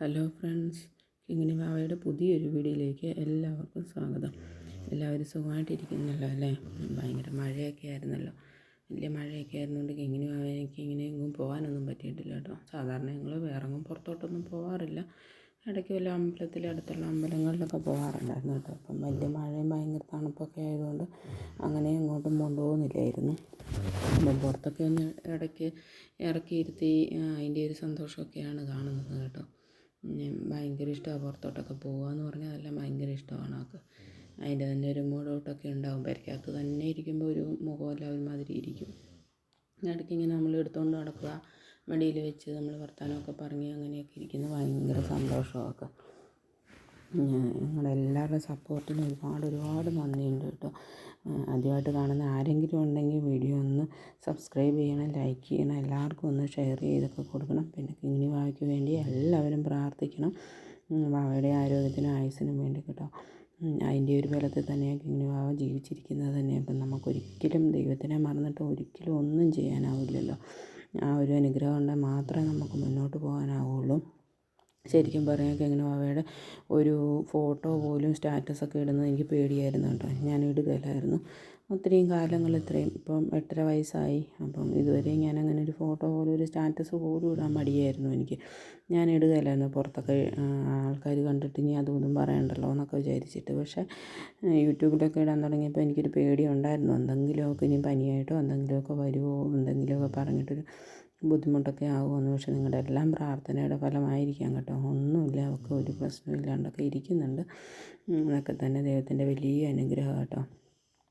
Hello friends Kingini വാവയുടെ പുതിയൊരു വീഡിയോയിലേക്ക് എല്ലാവർക്കും സ്വാഗതം. എല്ലാവരും സുഖമായിട്ടിരിക്കുന്നല്ലോ അല്ലേ? ഭയങ്കര മഴയൊക്കെ ആയിരുന്നല്ലോ. വലിയ മഴയൊക്കെ ആയിരുന്നുകൊണ്ട് കിങ്ങിണി വാവയ്ക്ക് ഇങ്ങനെ എങ്ങും പോകാനൊന്നും പറ്റിയിട്ടില്ല കേട്ടോ. സാധാരണ ഞങ്ങൾ വേറെങ്ങും പുറത്തോട്ടൊന്നും പോകാറില്ല ഇടയ്ക്ക് വല്ല അമ്പലത്തിൽ അടുത്തുള്ള അമ്പലങ്ങളിലൊക്കെ പോകാറുണ്ടായിരുന്നു കേട്ടോ. അപ്പം വലിയ മഴയും ഭയങ്കര തണുപ്പൊക്കെ ആയതുകൊണ്ട് അങ്ങനെ എങ്ങോട്ടും കൊണ്ടുപോകുന്നില്ലായിരുന്നു. അപ്പം പുറത്തൊക്കെ ഒന്ന് ഇടയ്ക്ക് ഇറക്കിയിരുത്തി അതിന്റെ ഒരു സന്തോഷമൊക്കെയാണ് കാണുന്നത് കേട്ടോ. ഭയങ്കര ഇഷ്ടമാണ് പുറത്തോട്ടൊക്കെ പോകുക എന്ന് പറഞ്ഞാൽ അതെല്ലാം ഭയങ്കര ഇഷ്ടമാണ് ആൾക്ക്. അതിന്റെ തന്നെ ഒരു മൂഡൗട്ടൊക്കെ ഉണ്ടാവും. പുരയ്ക്കകത്ത് തന്നെ ഇരിക്കുമ്പോൾ ഒരു മുഖമെല്ലാം ഒരുമാതിരി ഇരിക്കും. ഇടയ്ക്ക് ഇങ്ങനെ നമ്മൾ എടുത്തുകൊണ്ട് നടക്കുക. മടിയിൽ വെച്ച് നമ്മൾ വർത്തമാനമൊക്കെ പറഞ്ഞ് അങ്ങനെയൊക്കെ ഇരിക്കുന്നത് ഭയങ്കര സന്തോഷമൊക്കെ നിങ്ങളുടെ എല്ലാവരുടെയും സപ്പോർട്ടിന് ഒരുപാട് ഒരുപാട് നന്ദിയുണ്ട് കേട്ടോ. ആദ്യമായിട്ട് കാണുന്ന ആരെങ്കിലും ഉണ്ടെങ്കിൽ വീഡിയോ ഒന്ന് സബ്സ്ക്രൈബ് ചെയ്യണം ലൈക്ക് ചെയ്യണം എല്ലാവർക്കും ഒന്ന് ഷെയർ ചെയ്തൊക്കെ കൊടുക്കണം. പിന്നെ കിങ്ങിണി വാവയ്ക്ക് വേണ്ടി എല്ലാവരും പ്രാർത്ഥിക്കണം. വാവയുടെ ആരോഗ്യത്തിനും ആയുസ്സിനും വേണ്ടി കേട്ടോ. അതിന്റെ ഒരു ബലത്തിൽ തന്നെയാണ് കിങ്ങിണി വാവ ജീവിച്ചിരിക്കുന്നത് തന്നെ. അപ്പം നമുക്കൊരിക്കലും ദൈവത്തിനെ മറന്നിട്ട് ഒരിക്കലും ഒന്നും ചെയ്യാനാവില്ലല്ലോ. ആ ഒരു അനുഗ്രഹം ഉണ്ടെങ്കിൽ മാത്രമേ നമുക്ക് മുന്നോട്ട് പോകാനാവുള്ളൂ. ശരിക്കും പറയാൻ എങ്ങനെ അവയുടെ ഒരു ഫോട്ടോ പോലും സ്റ്റാറ്റസൊക്കെ ഇടുന്നത് എനിക്ക് പേടിയായിരുന്നു കേട്ടോ. ഞാൻ ഇടുകയില്ലായിരുന്നു. ഒത്തിരിയും കാലങ്ങൾ ഇത്രയും ഇപ്പം എട്ടര വയസ്സായി. അപ്പം ഇതുവരെ ഞാൻ അങ്ങനെ ഒരു ഫോട്ടോ പോലും ഒരു സ്റ്റാറ്റസ് പോലും ഇടാൻ മടിയായിരുന്നു എനിക്ക്. ഞാൻ ഇടുകയില്ലായിരുന്നു പുറത്തൊക്കെ ആൾക്കാർ കണ്ടിട്ട് ഇനി അതും ഇതും പറയണ്ടല്ലോ എന്നൊക്കെ വിചാരിച്ചിട്ട്. പക്ഷേ യൂട്യൂബിലൊക്കെ ഇടാൻ തുടങ്ങിയപ്പോൾ എനിക്കൊരു പേടി ഉണ്ടായിരുന്നു. എന്തെങ്കിലുമൊക്കെ ഇനി പനിയായിട്ടോ എന്തെങ്കിലുമൊക്കെ വരുമോ എന്തെങ്കിലുമൊക്കെ പറഞ്ഞിട്ടൊരു ബുദ്ധിമുട്ടൊക്കെ ആകുമെന്ന് പക്ഷെ നിങ്ങളുടെ എല്ലാം പ്രാർത്ഥനയുടെ ഫലമായിരിക്കാം കേട്ടോ. ഒന്നുമില്ല അവൾക്ക് ഒരു പ്രശ്നവും ഇല്ലാണ്ടൊക്കെ ഇരിക്കുന്നുണ്ട്. അതൊക്കെ തന്നെ ദൈവത്തിന്റെ വലിയ അനുഗ്രഹം കേട്ടോ.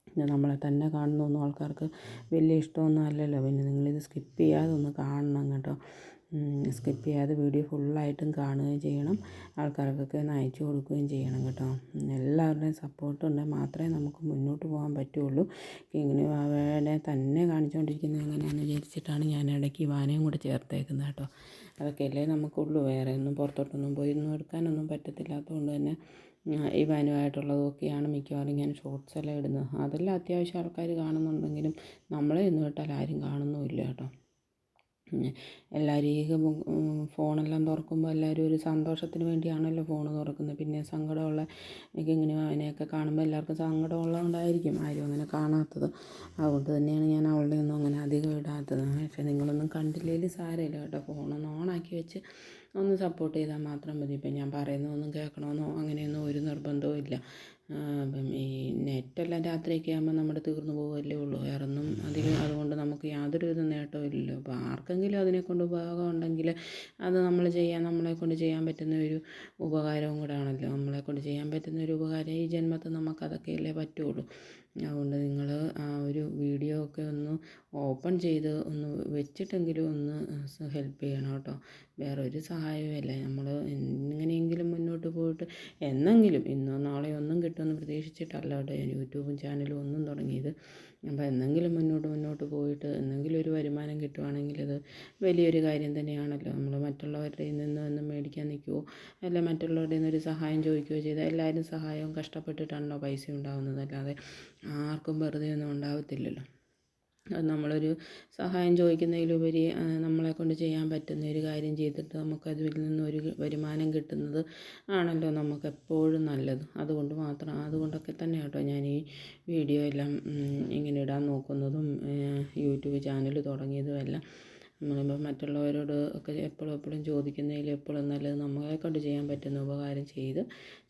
പിന്നെ നമ്മളെ തന്നെ കാണുന്നൊന്നും ആൾക്കാർക്ക് വലിയ ഇഷ്ടമൊന്നും അല്ലല്ലോ. പിന്നെ നിങ്ങളിത് സ്കിപ്പ് ചെയ്യാതെ ഒന്ന് കാണണം കേട്ടോ. സ്കിപ്പ് ചെയ്യാതെ വീഡിയോ ഫുള്ളായിട്ടും കാണുകയും ചെയ്യണം. ആൾക്കാർക്കൊക്കെ ഒന്ന് അയച്ചു കൊടുക്കുകയും ചെയ്യണം കേട്ടോ. എല്ലാവരുടെയും സപ്പോർട്ട് ഉണ്ടെങ്കിൽ മാത്രമേ നമുക്ക് മുന്നോട്ട് പോകാൻ പറ്റുള്ളൂ. ഇങ്ങനെ വാവയുടെ തന്നെ കാണിച്ചുകൊണ്ടിരിക്കുന്നത് എങ്ങനെയാണെന്ന് വിചാരിച്ചിട്ടാണ് ഞാൻ ഇടയ്ക്ക് വാനയും കൂടെ ചേർത്തേക്കുന്നത് കേട്ടോ. അതൊക്കെയല്ലേ നമുക്കുള്ളൂ. വേറെ ഒന്നും പുറത്തോട്ടൊന്നും പോയി ഒന്നും എടുക്കാനൊന്നും പറ്റത്തില്ലാത്തതുകൊണ്ട് തന്നെ ഇവാനുമായിട്ടുള്ളതൊക്കെയാണ് മിക്കവാറും ഞാൻ ഷോർട്സ് എല്ലാം ഇടുന്നത്. അതെല്ലാം അത്യാവശ്യം ആൾക്കാർ കാണുന്നുണ്ടെങ്കിലും നമ്മളെ ഒന്നും ഇട്ടാൽ ആരും കാണുന്നുമില്ല കേട്ടോ. എല്ലാവരും ഈ ഫോണെല്ലാം തുറക്കുമ്പോൾ എല്ലാവരും ഒരു സന്തോഷത്തിന് വേണ്ടിയാണല്ലോ ഫോൺ തുറക്കുന്നത് പിന്നെ സങ്കടമുള്ള ഇങ്ങനെ അവനെയൊക്കെ കാണുമ്പോൾ എല്ലാവർക്കും സങ്കടമുള്ളതുകൊണ്ടായിരിക്കും ആരും അങ്ങനെ കാണാത്തത്. അതുകൊണ്ട് തന്നെയാണ് ഞാൻ അവളുടെ ഒന്നും അങ്ങനെ അധികം ഇടാത്തത്. പക്ഷേ നിങ്ങളൊന്നും കണ്ടില്ലെങ്കിൽ സാരമില്ല കേട്ടോ. ഫോണൊന്ന് ഓണാക്കി വെച്ച് ഒന്ന് സപ്പോർട്ട് ചെയ്താൽ മാത്രം മതി. ഇപ്പം ഞാൻ പറയുന്നതൊന്നും കേൾക്കണമെന്നോ അങ്ങനെയൊന്നും ഒരു നിർബന്ധവും ഇല്ല. ഈ നെറ്റെല്ലാം രാത്രിയൊക്കെ ആകുമ്പോൾ നമ്മുടെ തീർന്നു പോകുമല്ലേ ഉള്ളൂ. വേറൊന്നും അധികം അതുകൊണ്ട് നമുക്ക് യാതൊരു വിധ നേട്ടവും ഇല്ലല്ലോ അപ്പോൾ ആർക്കെങ്കിലും അതിനെക്കൊണ്ട് ഉപയോഗം ഉണ്ടെങ്കിൽ അത് നമ്മൾ ചെയ്യാൻ നമ്മളെക്കൊണ്ട് ചെയ്യാൻ പറ്റുന്ന ഒരു ഉപകാരവും കൂടെ ആണല്ലോ. നമ്മളെക്കൊണ്ട് ചെയ്യാൻ പറ്റുന്ന ഒരു ഉപകാരം ഈ ജന്മത്തിൽ നമുക്കതൊക്കെയല്ലേ പറ്റുള്ളൂ. അതുകൊണ്ട് നിങ്ങൾ ആ ഒരു വീഡിയോ ഒക്കെ ഒന്ന് ഓപ്പൺ ചെയ്ത് ഒന്ന് വെച്ചിട്ടെങ്കിലും ഒന്ന് ഹെൽപ്പ് ചെയ്യണം കേട്ടോ. ഒരു സഹായവുമില്ല. നമ്മൾ എങ്ങനെയെങ്കിലും മുന്നോട്ട് പോയിട്ട് എന്നെങ്കിലും ഇന്നോ നാളെയോ ഒന്നും കിട്ടുമെന്ന് പ്രതീക്ഷിച്ചിട്ടല്ല കേട്ടോ ഞാൻ യൂട്യൂബും ചാനലും ഒന്നും തുടങ്ങിയത്. അപ്പോൾ എന്നെങ്കിലും മുന്നോട്ട് മുന്നോട്ട് പോയിട്ട് എന്തെങ്കിലും ഒരു വരുമാനം കിട്ടുവാണെങ്കിൽ അത് വലിയൊരു കാര്യം തന്നെയാണല്ലോ. നമ്മൾ മറ്റുള്ളവരുടെ നിന്ന് ഒന്നും മേടിക്കാൻ നിൽക്കുവോ അല്ല മറ്റുള്ളവരുടെ നിന്ന് ഒരു സഹായം ചോദിക്കുകയോ ചെയ്താൽ എല്ലാവരും സഹായവും കഷ്ടപ്പെട്ടിട്ടാണല്ലോ പൈസ ഉണ്ടാകുന്നത് അല്ലാതെ ആർക്കും വെറുതെ ഒന്നും ഉണ്ടാവത്തില്ലല്ലോ. നമ്മളൊരു സഹായം ചോദിക്കുന്നതിലുപരി നമ്മളെക്കൊണ്ട് ചെയ്യാൻ പറ്റുന്ന ഒരു കാര്യം ചെയ്തിട്ട് നമുക്ക് അതിൽ നിന്നൊരു വരുമാനം കിട്ടുന്നത് ആണല്ലോ നമുക്ക് എപ്പോഴും നല്ലത്. അതുകൊണ്ട് മാത്രം അതുകൊണ്ടൊക്കെ തന്നെ കേട്ടോ ഞാൻ ഈ വീഡിയോ എല്ലാം ഇങ്ങനെ ഇടാൻ നോക്കുന്നതും യൂട്യൂബ് ചാനൽ തുടങ്ങിയതും നമ്മളിപ്പോൾ മറ്റുള്ളവരോട് ഒക്കെ എപ്പോഴും എപ്പോഴും ചോദിക്കുന്നതിൽ എപ്പോഴും നല്ലത് നമ്മളെ കൊണ്ട് ചെയ്യാൻ പറ്റുന്ന ഉപകാരം ചെയ്ത്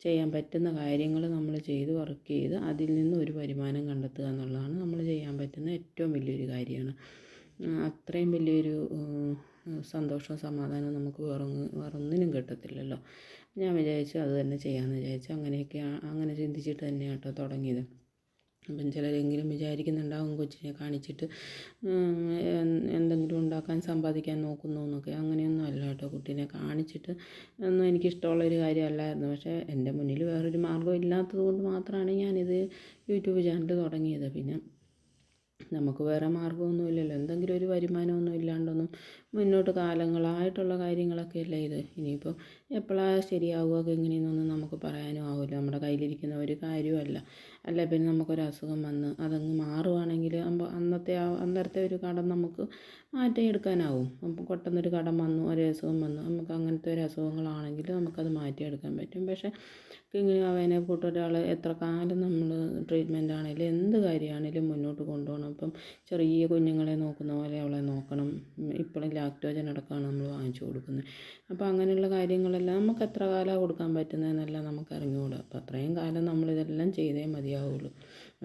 ചെയ്യാൻ പറ്റുന്ന കാര്യങ്ങൾ നമ്മൾ ചെയ്ത് വർക്ക് ചെയ്ത് അതിൽ നിന്ന് ഒരു വരുമാനം കണ്ടെത്തുക എന്നുള്ളതാണ് നമ്മൾ ചെയ്യാൻ പറ്റുന്ന ഏറ്റവും വലിയൊരു കാര്യമാണ്. അത്രയും വലിയൊരു സന്തോഷവും സമാധാനവും നമുക്ക് വേറെ വേറൊന്നിനും കിട്ടത്തില്ലല്ലോ. ഞാൻ വിചാരിച്ചു അത് തന്നെ ചെയ്യാമെന്ന് വിചാരിച്ചു. അങ്ങനെയൊക്കെ അങ്ങനെ ചിന്തിച്ചിട്ട് തന്നെയാണ് കേട്ടോ തുടങ്ങിയത്. അപ്പം ചിലരെങ്കിലും വിചാരിക്കുന്നുണ്ടാവും കൊച്ചിനെ കാണിച്ചിട്ട് ഉണ്ടാക്കാൻ സമ്പാദിക്കാൻ നോക്കുന്നു എന്നൊക്കെ. അങ്ങനെയൊന്നും അല്ല കേട്ടോ കുട്ടീനെ കാണിച്ചിട്ട് ഒന്നും എനിക്കിഷ്ടമുള്ളൊരു കാര്യമല്ലായിരുന്നു. പക്ഷേ എന്റെ മുന്നിൽ വേറൊരു മാർഗം ഇല്ലാത്തത് കൊണ്ട് മാത്രമാണ് ഞാനിത് യൂട്യൂബ് ചാനൽ തുടങ്ങിയത്. പിന്നെ നമുക്ക് വേറെ മാർഗമൊന്നുമില്ലല്ലോ എന്തെങ്കിലും ഒരു വരുമാനമൊന്നും ഇല്ലാണ്ടൊന്നും മുന്നോട്ട് കാലങ്ങളായിട്ടുള്ള കാര്യങ്ങളൊക്കെ അല്ലേ ഇത്? ഇനിയിപ്പോൾ എപ്പോഴാണ് ശരിയാവുക? എങ്ങനെയെന്നൊന്നും നമുക്ക് പറയാനും ആവില്ല നമ്മുടെ കയ്യിലിരിക്കുന്ന ഒരു കാര്യമല്ല അല്ല പിന്നെ നമുക്കൊരു അസുഖം വന്ന് അതങ്ങ് മാറുകയാണെങ്കിൽ അന്നത്തെ ആ അന്നേരത്തെ ഒരു കടം നമുക്ക് മാറ്റിയെടുക്കാനാവും. അപ്പം പെട്ടെന്നൊരു കടം വന്നു ഒരു അസുഖം വന്നു നമുക്ക് അങ്ങനത്തെ ഒരു അസുഖങ്ങളാണെങ്കിൽ നമുക്കത് മാറ്റിയെടുക്കാൻ പറ്റും. പക്ഷേ കിങ്ങിണി അവനെ കൂട്ടൊരാൾ എത്ര കാലം നമ്മൾ ട്രീറ്റ്മെന്റ് ആണെങ്കിലും എന്ത് കാര്യമാണെങ്കിലും മുന്നോട്ട് കൊണ്ടുപോകണം. ഇപ്പം ചെറിയ കുഞ്ഞുങ്ങളെ നോക്കുന്ന പോലെ അവളെ നോക്കണം. ഇപ്പോഴും ലാക്ടോജൻ അടക്കമാണ് നമ്മൾ വാങ്ങിച്ചു കൊടുക്കുന്നത്. അപ്പോൾ അങ്ങനെയുള്ള കാര്യങ്ങളെല്ലാം നമുക്ക് എത്ര കാലമാണ് കൊടുക്കാൻ പറ്റുന്നതെന്നെല്ലാം നമുക്ക് അറിഞ്ഞുകൂടാ അപ്പോൾ അത്രയും കാലം നമ്മളിതെല്ലാം ചെയ്തേ മതിയാവുള്ളൂ.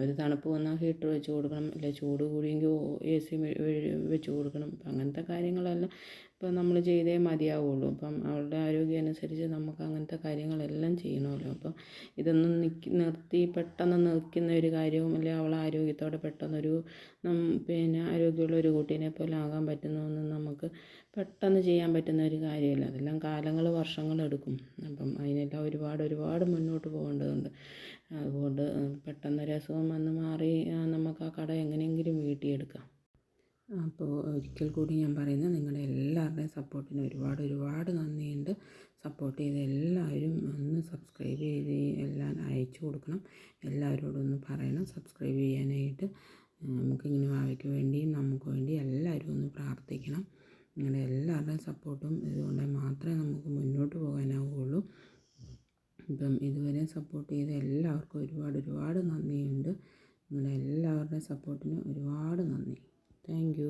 ഒരു തണുപ്പ് വന്നാൽ ഹീറ്റർ വെച്ച് കൊടുക്കണം ഇല്ല ചൂട് കൂടിയെങ്കിൽ എ സി വെച്ച് കൊടുക്കണം. അപ്പം അങ്ങനത്തെ കാര്യങ്ങളെല്ലാം ഇപ്പം നമ്മൾ ചെയ്തേ മതിയാവുള്ളൂ. അപ്പം അവളുടെ ആരോഗ്യം അനുസരിച്ച് നമുക്ക് അങ്ങനത്തെ കാര്യങ്ങളെല്ലാം ചെയ്യണമല്ലോ. അപ്പം ഇതൊന്നും നിക്ക് നിർത്തി പെട്ടെന്ന് നിൽക്കുന്ന ഒരു കാര്യവും അല്ലെ അവളെ ആരോഗ്യത്തോടെ പെട്ടെന്നൊരു പിന്നെ ആരോഗ്യമുള്ള ഒരു കുട്ടീനെ പോലെ ആകാൻ പറ്റുന്നതൊന്നും നമുക്ക് പെട്ടെന്ന് ചെയ്യാൻ പറ്റുന്ന ഒരു കാര്യമല്ല. അതെല്ലാം കാലങ്ങൾ വർഷങ്ങളെടുക്കും അപ്പം അതിനെല്ലാം ഒരുപാട് ഒരുപാട് മുന്നോട്ട് പോകേണ്ടതുണ്ട്. അതുകൊണ്ട് പെട്ടെന്നൊരു അസുഖം വന്ന് മാറി നമുക്ക് ആ കട എങ്ങനെയെങ്കിലും വീട്ടിയെടുക്കാം. അപ്പോൾ ഒരിക്കൽ കൂടി ഞാൻ പറയുന്നത് നിങ്ങളുടെ എല്ലാവരുടെയും സപ്പോർട്ടിന് ഒരുപാട് ഒരുപാട് നന്ദിയുണ്ട്. സപ്പോർട്ട് ചെയ്ത് എല്ലാവരും ഒന്ന് സബ്സ്ക്രൈബ് ചെയ്ത് എല്ലാം അയച്ചു കൊടുക്കണം. എല്ലാവരോടും ഒന്ന് പറയണം സബ്സ്ക്രൈബ് ചെയ്യാനായിട്ട്. നമുക്കിങ്ങനെ ഭാവിക്ക് വേണ്ടിയും നമുക്ക് വേണ്ടി എല്ലാവരും ഒന്ന് പ്രാർത്ഥിക്കണം. നിങ്ങളുടെ എല്ലാവരുടെയും സപ്പോർട്ടും ഇതുകൊണ്ട് മാത്രമേ നമുക്ക് ഇപ്പം ഇതുവരെ സപ്പോർട്ട് ചെയ്ത എല്ലാവർക്കും ഒരുപാട് ഒരുപാട് നന്ദിയുണ്ട്. നിങ്ങളുടെ എല്ലാവരുടെയും സപ്പോർട്ടിന് ഒരുപാട് നന്ദി. താങ്ക്